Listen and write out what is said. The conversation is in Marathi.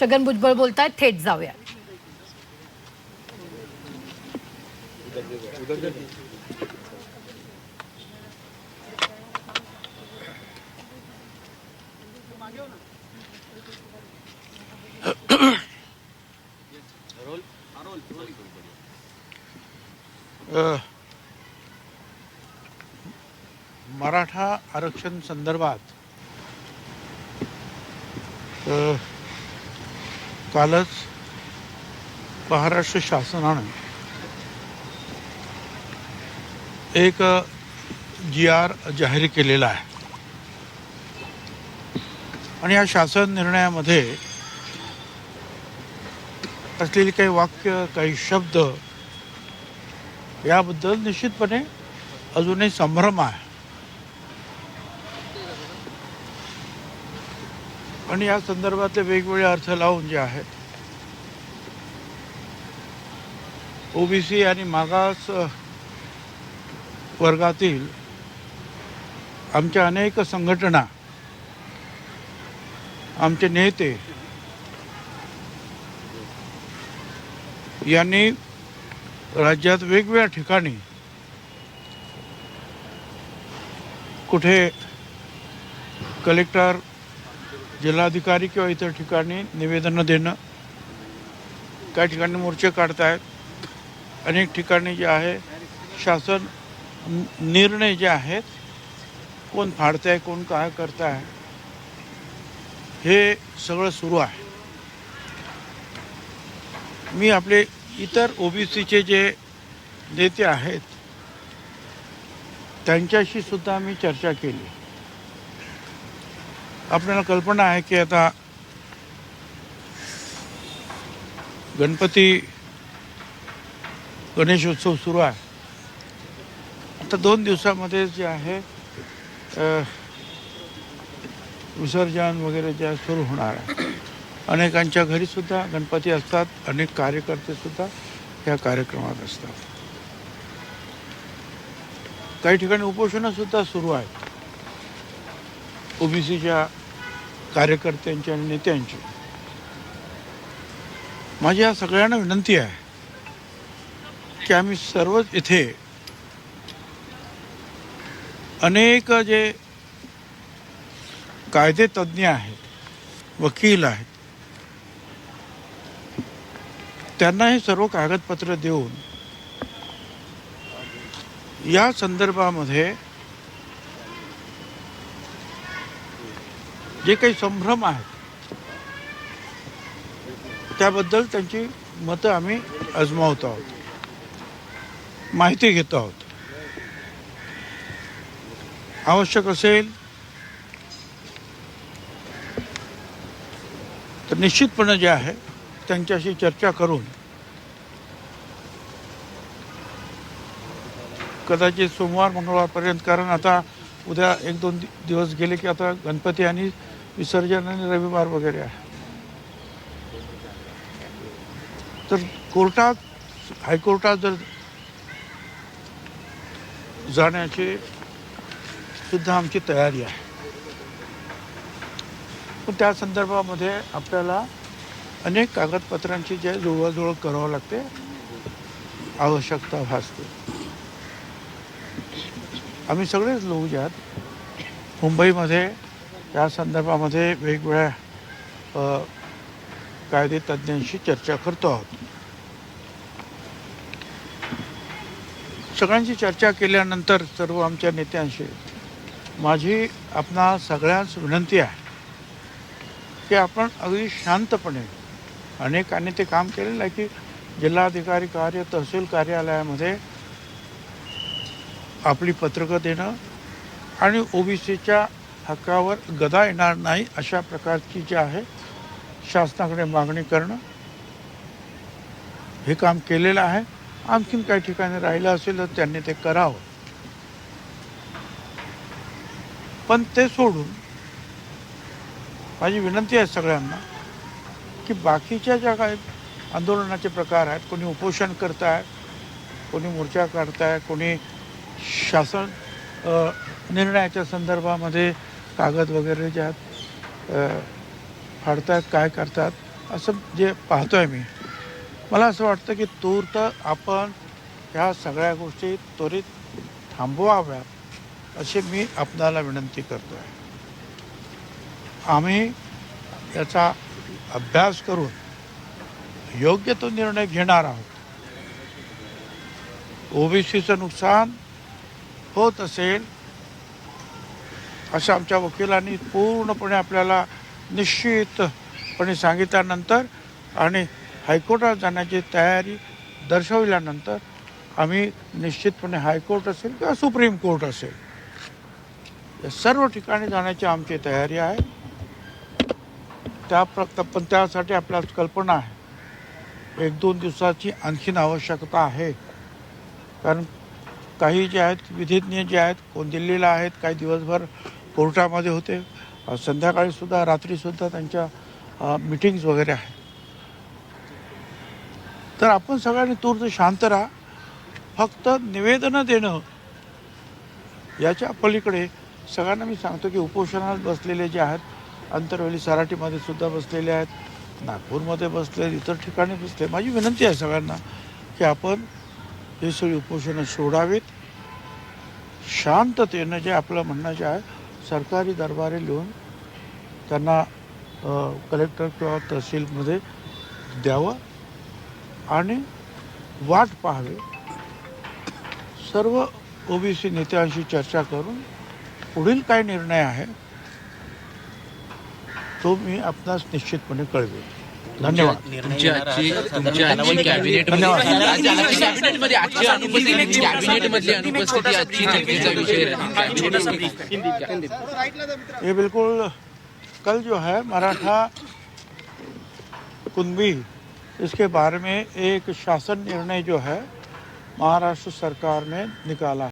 छगन भुजबळ बोलतायत थेट जाऊया. मराठा आरक्षण संदर्भात कालच महाराष्ट्र शासनानं एक जी आर जाहीर केलेला आहे. आणि या शासन निर्णयामध्ये असलेली काही वाक्य काही शब्द याबद्दल निश्चितपणे अजूनही संभ्रम आहे. आणि या संदर्भातले वेगवेगळे अर्थ लावून जे आहेत ओबीसी आणि मागास वर्गातील आमच्या अनेक संघटना आमचे नेते यांनी राज्यात वेगवेगळ्या ठिकाणी कुठे कलेक्टर जिल्हाधिकारी किंवा इतर ठिकाणी निवेदनं देणं काही ठिकाणी मोर्चे काढतायत. अनेक ठिकाणी जे आहे शासन निर्णय जे आहेत कोण फाडत आहे कोण काय करत आहे हे सगळं सुरू आहे. मी आपले इतर ओबीसीचे जे नेते आहेत त्यांच्याशी सुद्धा मी चर्चा केली. आपल्याला कल्पना आहे की आता गणपती गणेशोत्सव सुरू आहे. आता दोन दिवसामध्ये जे आहे विसर्जन वगैरे जे आहे सुरू होणार आहे. अनेकांच्या घरीसुद्धा गणपती असतात अनेक कार्यकर्तेसुद्धा या कार्यक्रमात असतात. काही ठिकाणी उपोषणंसुद्धा सुरू आहेत. ओबीसीच्या कार्यकर्त्यांची आणि नेत्यांची. माझी या सगळ्यांना विनंती आहे की आम्ही सर्वच इथे अनेक जे कायदे तज्ज्ञ आहेत वकील आहेत त्यांना हे सर्व कागदपत्र देऊन या संदर्भामध्ये जे काही संभ्रम आहेत त्याबद्दल त्यांची मतं आम्ही अजमावत आहोत. माहिती घेत आहोत. आवश्यक असेल तर निश्चितपणे जे आहे त्यांच्याशी चर्चा करून कदाचित सोमवार मंगळवारपर्यंत कारण आता उद्या एक दोन दिवस गेले की आता गणपती आणि विसर्जन आणि रविवार वगैरे आहे. तर कोर्टात हायकोर्टात जर जाण्याची सुद्धा आमची तयारी आहे. पण त्या संदर्भामध्ये आपल्याला अनेक कागदपत्रांची जे जुळवाजुळव करावं लागते आवश्यकता भासते. आम्ही सगळेच लोक ज्यात मुंबईमध्ये या संदर्भामध्ये वेगवेगळ्या कायदे तज्ज्ञांशी चर्चा करतो आहोत. सगळ्यांशी चर्चा केल्यानंतर सर्व आमच्या नेत्यांशी माझी आपणा सगळ्यांस विनंती आहे की आपण अगदी शांतपणे अनेकांनी ते काम केलेलं आहे की जिल्हाधिकारी कार्य तहसील कार्यालयामध्ये आपली पत्रकं देणं आणि ओबीसीच्या हक्कावर गदा येणार नाही अशा प्रकारची जी आहे शासनाकडे मागणी करणं हे काम केलेलं आहे. आणखीन काही ठिकाणी राहिलं असेल तर त्यांनी ते करावं. पण ते सोडून माझी विनंती आहे सगळ्यांना की बाकीच्या ज्या काही आंदोलनाचे प्रकार आहेत कोणी उपोषण करताय कोणी मोर्चा काढताय कोणी शासन निर्णयाच्या संदर्भामध्ये कागद वगैरे जे आहेत काय करतात असं जे पाहतो आहे मी मला असं वाटतं की तूर्त आपण ह्या सगळ्या गोष्टी त्वरित थांबवाव्यात अशी मी आपणाला विनंती करतो आहे आम्ही याचा अभ्यास करून योग्य तो निर्णय घेणार आहोत. ओबीसीचं नुकसान होत असेल असं आमच्या वकिलांनी पूर्णपणे आपल्याला निश्चितपणे सांगितल्यानंतर आणि हायकोर्टात जाण्याची तयारी दर्शवल्यानंतर आम्ही निश्चितपणे हायकोर्ट असेल किंवा सुप्रीम कोर्ट असेल या सर्व ठिकाणी जाण्याची आमची तयारी आहे. त्या प्र पण त्यासाठी आपल्याला कल्पना आहे. एक दोन दिवसाची आणखीन आवश्यकता आहे. कारण काही जे आहेत विधिज्ञ जे आहेत कोण दिल्लीला आहेत काही दिवसभर कोर्टामध्ये होते. संध्याकाळीसुद्धा संध्याकाळी सुद्धा रात्री सुद्धा त्यांच्या मिटिंग्स वगैरे आहेत. तर आपण सगळ्यांनी तूर्त शांत राहा. फक्त निवेदनं देणं याच्या पलीकडे सगळ्यांना मी सांगतो की उपोषणात बसलेले जे आहेत अंतरवेली सराटीमध्ये सुद्धा बसलेले आहेत नागपूरमध्ये बसले इतर ठिकाणी बसले. माझी विनंती आहे सगळ्यांना की आपण हे सगळी उपोषणं सोडावीत. शांततेनं जे आपलं म्हणणं जे आहे सरकारी दरबारी लिहून त्यांना कलेक्टर किंवा तहसीलमध्ये द्यावं आणि वाट पाहावी. सर्व ओबीसी नेत्यांशी चर्चा करून पुढील काय निर्णय आहे तो मी आपणास निश्चितपणे कळवेन. धन्यवाद। ये बिल्कुल कल जो है मराठा कुंभी इसके बारे में एक शासन निर्णय जो है महाराष्ट्र सरकार ने निकाला